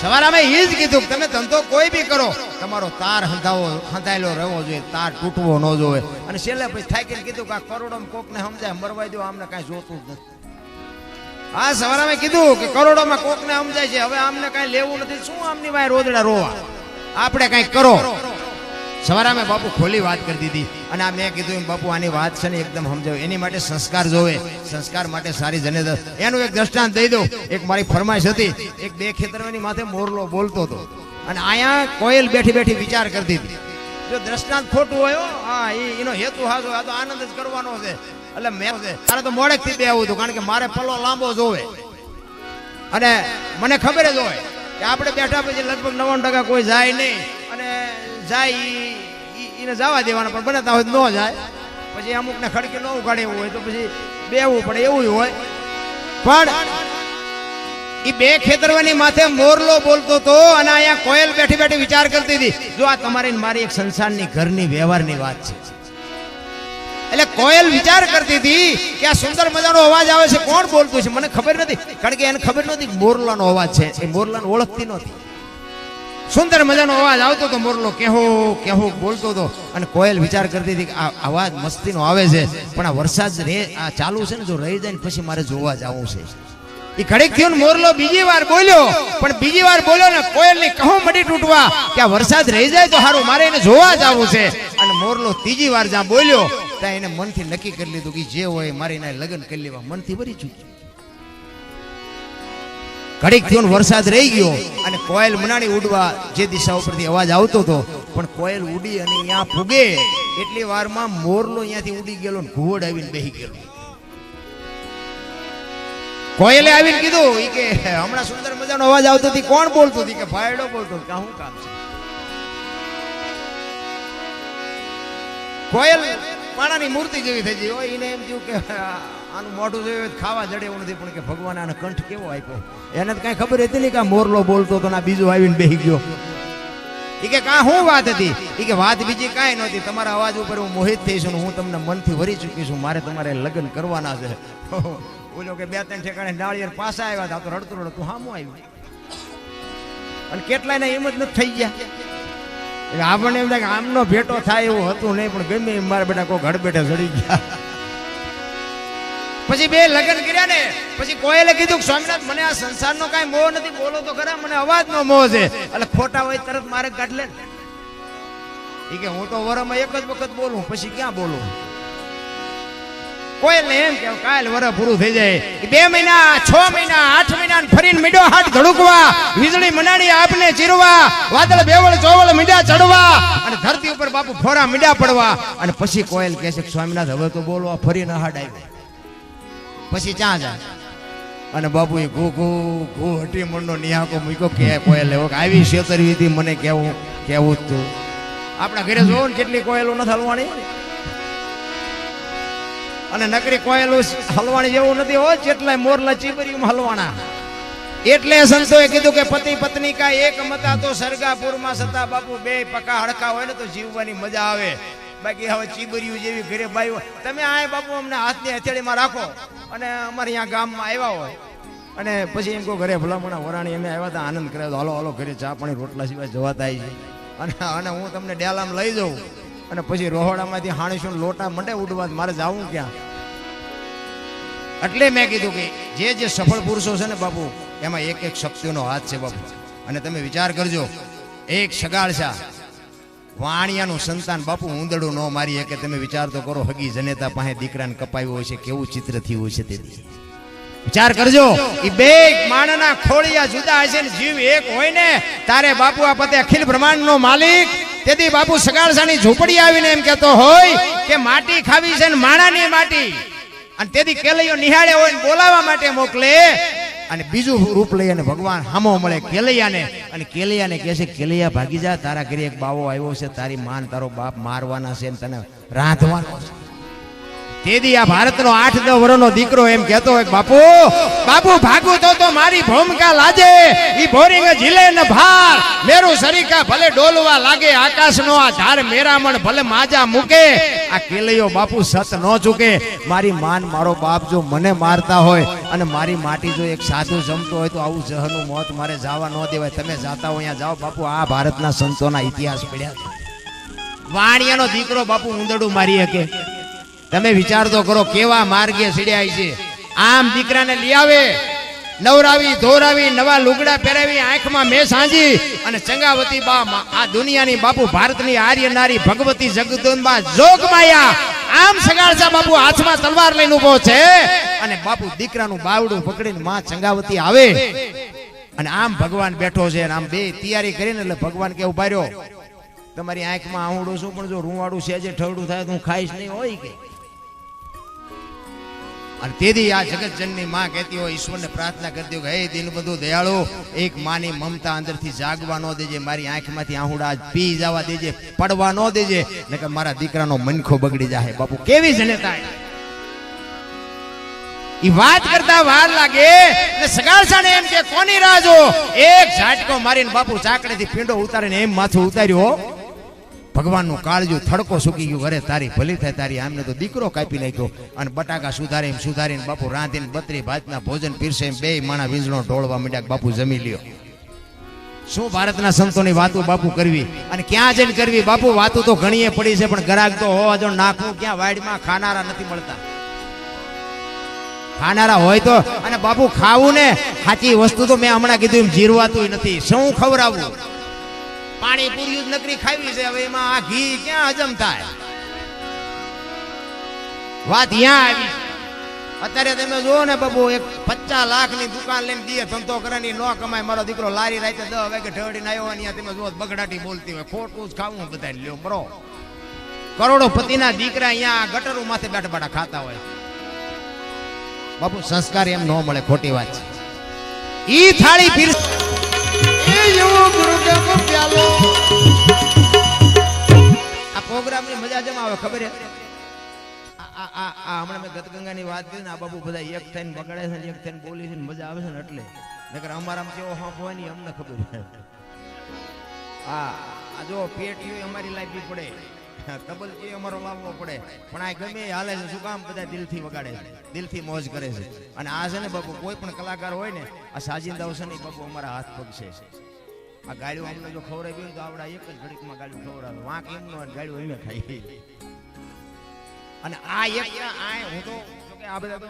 સવારે અમે એ જ કીધું તમે ધંધો કોઈ બી કરો, તમારો તાર હંધાવો હંધાયેલો રહેવો જોઈએ, તાર તૂટવો ન જોઈએ. અને છેલ્લે પછી થાકીને કીધું કે આ કરોડોમાં કોકને સમજાય, મરવાઈ દો, આમને કાંઈ જોતું જ નથી. આ સવારે અમે કીધું કે કરોડોમાં કોકને સમજાય છે, હવે આમને કાંઈ લેવું નથી. શું આમની વાય રોજડા રોવા? આપણે કાંઈ કરો? સવારે અમે બાપુ ખોલી વાત કરી દીધી. અને આ મેં કીધું એમ, બાપુ, આની વાત છે ને એકદમ સમજાવ. એની માટે સંસ્કાર જોવે. સંસ્કાર માટે સારી જને એનું એક દ્રષ્ટાંત દઈ દઉં. એક મારી ફરમાઈશ હતી. એક બે ખેતરની માથે મોરલો બોલતો હતો. અને અહીંયા કોયલ બેઠી બેઠી વિચાર કરતી હતી જો દ્રષ્ટાંત ખોટું હોય હા એનો હેતુ હાજો. આ તો આનંદ જ કરવાનો છે. એટલે મેં તારે તો મોડેકથી બે આવું હતું, કારણ કે મારે પલ્લો લાંબો જોવે. અને મને ખબર જ હોય કે આપણે બેઠા પછી લગભગ નવ્વાણું ટકા કોઈ જાય નહીં. અને જાય ઈને જવા દેવાના, પણ બનાતા હોય ન જાય. પછી અમુકને ખડકી ન ઉગાડે એવું હોય તો પછી બેવું પડે, એવું હોય. પણ એ બે ખેતરવાની માથે મોરલો બોલતો હતો અને અહીંયા કોયલ બેઠી બેઠી વિચાર કરતી હતી, જો આ તમારી મારી એક સંસારની ઘરની વ્યવહારની વાત છે. એટલે કોયલ વિચાર કરતી હતી કે આ સુંદર મજાનો અવાજ આવે છે, કોણ બોલતું છે? મને ખબર નથી. કારણ કે એને ખબર કે મોરલાનો અવાજ છે. એ મોરલાને ઓળખતી નહોતી. સુંદર મજાનો અવાજ આવતો હતો મોરલો કેહો કેહો, બોલતો હતો અને કોયલ વિચાર કરતી હતી કે આ અવાજ મસ્તીનો આવે છે, પણ આ વરસાદ રે, આ ચાલુ છે ને, જો રહી જાય ને, પછી મારે જોવા જવું છે. એ ઘડીક થયો મોરલો બીજી વાર બોલ્યો, પણ બીજી વાર બોલ્યો ને કોયલની કહું મડી તૂટવા કે આ વરસાદ રહી જાય તો સારું મારે એને જોવા જવું છે. અને મોરલો ત્રીજી વાર જ્યાં બોલ્યો, ત્યાં એને મનથી નક્કી કરી લીધું કે જે હોય મારે એના લગ્ન કરી લેવા. મનથી ભરી ચૂક્યું. ઘડીક થયો વરસાદ રહી ગયો. અને કોયલ મનાણી ઉડવા જે દિશા ઉપરથી અવાજ આવતો હતો પણ કોયલ ઉડી અને અહીંયા ફૂગે એટલી વારમાં મોરલો અહીંયાથી ઉડી ગયેલો ને ઘુવડ આવીને બેહી ગયેલો. કોયલે આવીને કીધું એ કે હમણાં સુંદર મજાનો અવાજ આવતો હતી કોણ બોલતો હતી? કે ભાયડો બોલતો કે શું કામ છે? કોયલ પાણાની મૂર્તિ જેવી થઈ ગઈ. હોય એને એમ થયું કે આનું મોઢું જોયું ખાવા જડે એવું નથી, પણ કે ભગવાન આને કંઠ કેવો આપ્યો? એને તો કાંઈ ખબર હતી નહીં કે મોરલો બોલતો તો ને બીજો આવીને બેહી ગયો. ઈ કે કા શું વાત હતી? એ કે વાત બીજી કાંઈ નહોતી. તમારા અવાજ ઉપર હું મોહિત થઈશ છું હું તમને મનથી વરી ચૂકી છું. મારે તમારે લગ્ન કરવાના છે. ઓલો કે બે ત્રણ ઠેકાણે ડાળીયર પાછા આવ્યા હતા. તો રડતું રડતું હામું આવ્યું. અને કેટલાય એમ જ નથી થઈ ગયા. એટલે આપણને એમ થાય કે આમનો ભેટો થાય એવું હતું નહીં, પણ ગમે એમ મારા બેટા કોઈ ઘડ બેઠા ચડી ગયા. પછી બે લગ્ન કર્યા ને, પછી કોયલે કીધું કે સ્વામિનાથ, મને આ સંસારનો કાંઈ મોહ નથી, બોલો તો ખરા, મને અવાજનો મોહ છે. એટલે ખોટા હોય તરત મારે કાઢ ને. કે હું તો વરમાં એક જ વખત બોલું, પછી ક્યાં બોલું? કોયલ ને એમ કે, કાલ વર પૂરું થઈ જાય. બે મહિના, છ મહિના, આઠ મહિના ફરીને મીડો હાથ ધડુકવા, વીજળી મનાડી આપને ચીરવા, વાદળ બેવળ ચોવળ મીડા ચડવા, અને ધરતી ઉપર બાપુ ફોરા મીડા પડવા. અને પછી કોયલ કહે છે સ્વામિનાથ, હવે તો બોલવા ફરીને હાડ આવી પછી ક્યાં જાય? અને બાપુ એ ઘુ ઘુ ઘુ હટી મંડો નિહાકો મૂક્યો કે કોયલ લેવો આવી શેતરવી હતી મને કેવું કેવું જ તું. આપણા ઘરે જોવો ને કેટલી કોયલો નથી હલવાની અને નકરી કોયલો હલવાણી જેવું નથી હો જેટલા મોરલા ચીબરીમાં હલવાના એટલે સંતોએ કીધું કે પતિ પત્ની કા એક મતા તો સરગાપુરમાં સતા બાપુ બે પકા હડકા હોય ને તો જીવવાની મજા આવે. બાકી હવે ચીબરિયું જેવી ઘરે બાઈ તમે આ બાપુ અમને હાથની હથેળીમાં રાખો. અને અમારે અહીંયા ગામમાં આવ્યા હોય. અને પછી એમ કહો ઘરે ભલામણા વરાણી અમે આવ્યા હતા, આનંદ કર્યો હાલો હાલો ઘરે ચા પાણી, રોટલા સિવાય જવાતા છે. અને અને હું તમને ડેલામ લઈ જાઉં. અને પછી રોહડામાંથી હાણીશું લોટા મંડે ઉડવા મારે જાવું ક્યાં? એટલે મેં કીધું કે જે જે સફળ પુરુષો છે ને બાપુ, એમાં એક એક શક્તિઓનો હાથ છે બાપુ. અને તમે વિચાર કરજો, એક સગાળશા વાણિયાનું સંતાન બાપુ ઉંદડું ન મારી કે તમે વિચાર તો કરો, હગી જનેતા પાસે દીકરાને કપાયું હોય છે કેવું ચિત્ર થયું છે તે વિચાર કરજો એ બે માણના ખોળિયા જુદા હશે ને જીવ એક હોય ને, તારે બાપુ આ પતે અખિલ બ્રહ્માંડનો માલિક. તેથી બાપુ સગાળસાની ઝૂંપડી આવીને એમ કહેતો હોય કે માટી ખાવી છે ને માણાની માટી. અને તેથી કેલૈયો નિહાળે હોય ને બોલાવવા માટે મોકલે. અને બીજું રૂપ લઈ અને ભગવાન હામો મળે કેલૈયાને. અને કેલૈયાને કહે છે, કેલૈયા, ભાગી જા, તારા ઘરે એક બાવો આવ્યો છે, તારી માન તારો બાપ મારવાના છે તને રાંધવાનો છે. તેદી આ ભારતનો આઠ દસ વર્ષનો દીકરો એમ કહેતો હોય બાપુ બાપુ, ભાગું તો તો મારી ભૂમિકા લાજે. ઈ બોરિંગ ઝીલે ન ભાર. મેરું સરીકા ભલે ડોલવા લાગે, આકાશનો આ ધાર મેરામણ ભલે માજા મૂકે. આ કેલૈયો બાપુ સત ન ચૂકે. મારી માન, મારો બાપ જો મને મારતા હોય અને મારી માટી જો એક સાધુ જમતો હોય તો આવું જહનું મોત મારે જવા ન દેવાય. તમે જાતા હો, અહીંયા જાઓ. બાપુ, આ ભારતના સંતોના ઇતિહાસ પડ્યા વાણિયાનો દીકરો બાપુ ઉંદડું મારી શકે. તમે વિચાર તો કરો કેવા માર્ગે સીડ્યા છે. આમ દીકરાને લઈ આવે, નવરાવી, ધોરાવી, નવા લુગડા પહેરાવી, આંખમાં મેં સાંજી અને ચંગાવતી બા આ દુનિયાની બાપુ ભારતની આર્ય નારી ભગવતી જગદંબા જોગ માયા. આમ સગાળસા બાપુ હાથમાં તલવાર લઈને ઊભો છે. અને બાપુ દીકરાનું બાવડું પકડીને માં ચંગાવતી આવે. અને આમ ભગવાન બેઠો છે આમ બે તૈયારી કરીને એટલે ભગવાન કે ઊભા રહ્યો. તમારી આંખમાં આવડું છું પણ જો રૂવાડું છે જે ઠરડું થાય તો હું ખાઈશ નહીં, હોય કે? અને તેથી આ જગતજનની માં કહેતી હોય, ઈશ્વરને પ્રાર્થના કરતી હોય હે દિન બધું દયાળો, એક માની મમતા અંદરથી જાગવા ન દેજે, મારી આંખમાંથી આહુડા પી જવા દેજે, પડવા ન દેજે, નકર મારા દીકરાનો મનખો બગડી જાય બાપુ, કેવી જનતા ઈ વાત કરતા વાર લાગે ને સગાળસાને એમ કે, કોની રાહ જો? એક ઝાટકો મારીને બાપુ ચાકડેથી પીંડો ઉતારીને એમ માથું ઉતાર્યો ભગવાનનું કાળજું થડકો સૂકી ગયું. અરે, તારી ભલી થાય, તારી આમને તો દીકરો કાપી નાખ્યો અને બટાકા સુધારી એમ સુધારીને બાપુ રાંધીને, બત્રી ભાતના ભોજન પીરસે એમ બે માણા વીંઝણો ઢોળવા માંડ્યા બાપુ જમી લ્યો. શું ભારતના સંતોની વાતો બાપુ કરવી? અને ક્યાં જઈને કરવી? બાપુ, વાતો તો ઘણીએ પડી છે, પણ ગરાક તો હોવા જો નાખવું ક્યાં? વાડમાં ખાનારા નથી મળતા. ખાનારા હોય તો, અને બાપુ ખાવું ને, સાચી વસ્તુ તો મેં હમણાં કીધું એમ, જીરવાતું નથી. શું ખવડાવવું? પાણી પૂરી નકરી ખાવી છે. હવે એમાં આ ઘી ક્યાં હજમ થાય? વાત ત્યાં આવી. અત્યારે તમે જુઓ ને બાબુ, એક પચાસ લાખની દુકાન લઈને દીએ, ધંધો કરવાની, ન કમાય. મારો દીકરો લારી રાતે દસ વાગે ઢળીને આવ્યો અને તમે જુઓ બગડાટી બોલતી હોય. ખોટું જ ખાવું બધા લ્યો. બરો કરોડો પતિના દીકરા અહીંયા ગટરો માથે બેઠા બેઠા ખાતા હોય. બાપુ સંસ્કાર એમ ન મળે, ખોટી વાત છે. ઈ થાળી પીર મજા જેમ આવે, ખબર આ હમણાં મેં ગતગંગાની વાત કરી આ બાબુ બધા એક થઈને બગડે છે એક થઈને બોલી છે મજા આવે છે ને એટલે. નકર અમારામાં કેવો હોંફ હોય ને અમને ખબર છે હા, આ જો પેટીઓ અમારી લાગવી પડે. તબલ જે અમારો લાવવો પડે. પણ આ ગમે એ હાલે છે, શું કામ બધા દિલથી વગાડે છે, દિલથી મોજ કરે છે. અને આ છે ને બાપુ, કોઈ પણ કલાકાર હોય ને, આ સાજિંદા છે ને બાપુ અમારા હાથ પગ છે આ ગાડીઓ અમને જો ખવડાવી હોય તો આવડા એક જ ઘડીકમાં ગાડીઓ ખવડાવે વાંક એમ નો ગાડીઓ અમે ખાઈ અને આ એક આ હું તો કે આ બધા તો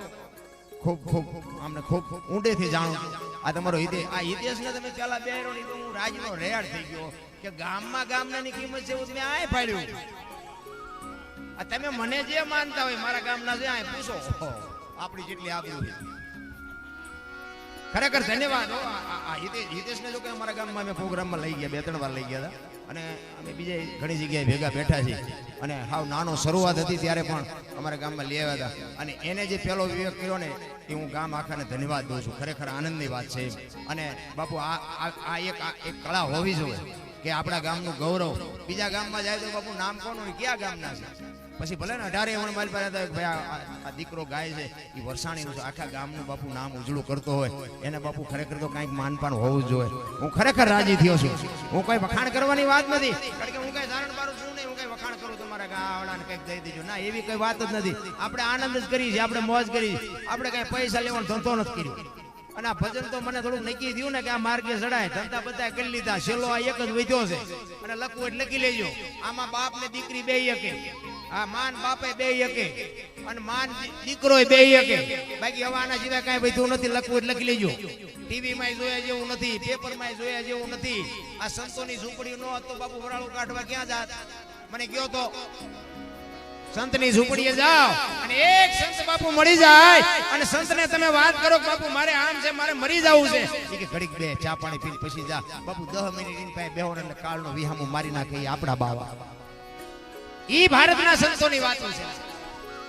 ખૂબ ખૂબ અમને ખૂબ ઊંડેથી જાણું આ તમારો ઇતિહાસ આ ઇતિહાસને તમે પેલા બે રોની તો હું રાજનો રેડ થઈ ગયો કે ગામમાં ગામનાની કિંમત છે એવું આય પાડ્યું. આ તમે મને જે માનતા હોય, મારા ગામના જે આય પૂછો. આપણી જેટલી આબરૂ ખરેખર ધન્યવાદ. હો. આ- હિતેશને જો કે અમારા ગામમાં અમે પ્રોગ્રામમાં લઈ ગયા બે ત્રણ વાર લઈ ગયા હતા. અને અમે બીજે ઘણી જગ્યાએ ભેગા બેઠા છીએ. અને હાવ નાનો શરૂઆત હતી ત્યારે પણ અમારા ગામમાં લઈ આવ્યા હતા. અને એને જે પહેલો વિવેક કર્યો ને એ હું ગામ આખાને ધન્યવાદ દઉં છું. ખરેખર આનંદની વાત છે અને બાપુ આ આ- એક એક કળા હોવી જોઈએ કે આપણા ગામનું ગૌરવ. બીજા ગામમાં જાય તો બાપુ નામ કોનું હોય? કયા ગામના છે? પછી ભલે ને અઢારે વણ મારી પાસે ભાઈ, આ- દીકરો ગાય છે એ વરસાણીનું છે. આખા ગામનું બાપુ નામ ઉજળું કરતો હોય. એને બાપુ ખરેખર તો કાંઈક માનપાન હોવું જ જોઈએ. હું ખરેખર રાજી થયો છું. હું કોઈ વખાણ કરવાની વાત નથી. કારણ કે હું કઈ ધારણ બારું છું નહીં, હું કઈ વખાણ કરું તમારા ગાવડાને કંઈક દઈ દેજો. ના, એવી કઈ વાત જ નથી. આપણે આનંદ જ કરી છે આપણે મોજ કરી. આપણે કઈ પૈસા લેવાનો ધંધો નથી કર્યો. અને આ ભજન તો મને થોડુંક નક્કી થયું ને કે આ માર્ગે ચડાય. ધંધા બધા કરી લીધા. છેલ્લો આ એક જ વધ્યો છે. અને લખવું એટલે લખી લેજો. આમાં બાપ ને દીકરી બે શકે આ માન બાપે બે એકે. અને માન દીકરો બે એકે. બાકી હવે સિવાય કાંઈ બધું નથી, લખવું લખી લેજો. ટીવી માં જોયા જેવું નથી પેપરમાં જોયા જેવું નથી. આ સંતોની ઝૂંપડી નો હતો, બાપુ વરાળું કાઢવા ક્યાં જાત? મને કયો તો, સંતની ઝૂંપડીએ જાઓ. અને એક સંત બાપુ મળી જાય. અને સંતને તમે વાત કરો બાપુ, મારે આમ છે, મારે મરી જવું છે. ઈ કે ઘડીક બે ચા પાણી પીને પછી જા. બાપુ 10 મિનિટ પાસે બેહો એટલે કાળનો વિહામો મારી નાખે આપણા બાવા. ઈ ભારતના સંતોની વાતો છે.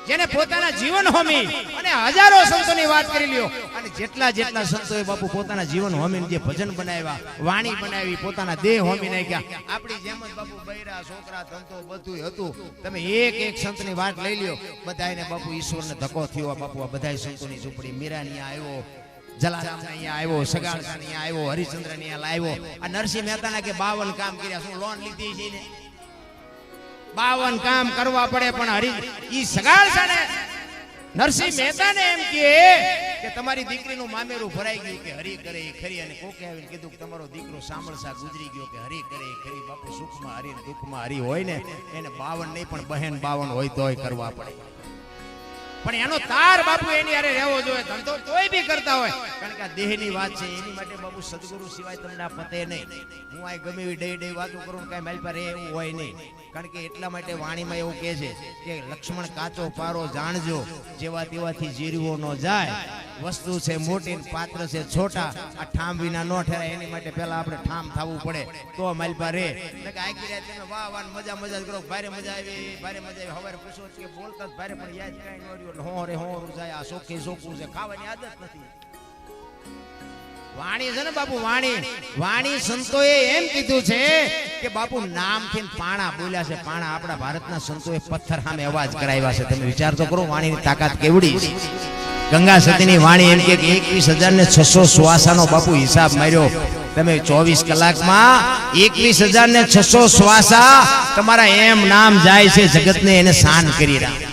જેને પોતાના જીવન હોમી અને હજારો સંતોની વાત કરી લ્યો. અને જેટલા જેટલા સંતોએ બાપુ પોતાના જીવન હોમીને જે ભજન બનાવ્યા, વાણી બનાવી, પોતાના દેહ હોમી નાખ્યા. આપણી જેમ જ બાપુ બૈરા, છોકરા, ધંધો બધું હતું. તમે એક એક સંતની વાત લઈ લ્યો. બધાને બાપુ ઈશ્વરને ધક્કો થયો. આ બાપુ આ બધા સંતોની ઝૂંપડી મીરાની આવ્યો જલારામ અહીંયા આવ્યો સગાળકા અહીંયા આવ્યો હરિચંદ્ર અહીંયા લાવ્યો. આ નરસિંહ મહેતાના કે બાવન કામ કર્યા, શું લોન લીધી છે બાવન કામ કરવા પડે, પણ હરી, ઈ સગાળકા ને. નરસિંહ મહેતાને એમ કે કે તમારી દીકરીનું મામેરું ભરાઈ ગયું કે હરી કરે એ ખરી. અને કોકે આવીને કીધું કે તમારો દીકરો સાંભળસા ગુજરી ગયો કે હરી કરે એ ખરી. બાપુ સુખમાં હરી દુઃખમાં હરી હોય ને, એને બાવન નહીં, પણ બહેન બાવન હોય તોય કરવા પડે. પણ એનો તાર બાપુ એની હારે રહેવો જોઈએ. ધંધો કોઈ બી કરતા હોય. કારણ કે આ દેહની વાત છે, એની માટે બાપુ સદગુરુ સિવાય તમને આ પતે નહીં. હું આ ગમે એવી ડઈ ડઈ વાતો કરું કાંઈ મારી પાસે એવું હોય નહીં. કારણ કે એટલા માટે વાણીમાં એવું કહે છે કે લક્ષ્મણ કાચો પારો જાણજો, જેવા તેવાથી જીરવો ન જાય. વસ્તુ છે, મોટી પાત્ર છે, છોટા. આ ઠામ વિના ન ઠેરાય, એની માટે પહેલા આપણે ઠામ થવું પડે. તો માલપા કે આખી રાત તમે વાહ વાહ મજા મજા કરો. ભારે મજા આવી, ભારે મજા આવી. હવારે પૂછો કે બોલતા ભારે, પણ યાદ કાંઈ ન રહ્યું. એટલે રે, હો જાય, આ સોખી સોખું છે. ખાવાની આદત નથી. વાણી છે ને બાપુ, વાણી. વાણી સંતોએ એમ કીધું છે કે બાપુ નામથી પાણા બોલ્યા છે. પાણા આપણા ભારતના સંતોએ પથ્થર સામે અવાજ કરાવ્યા છે. તમે વિચાર તો કરો, વાણીની તાકાત કેવડી ગંગા સતીની વાણી એમ કે એકવીસ હજાર ને છસો શ્વાસાનો બાપુ હિસાબ માર્યો. તમે ચોવીસ કલાકમાં એકવીસ હજાર ને છસો શ્વાસા તમારા એમ નામ જાય છે, જગતને એને શાન કરી રહ્યા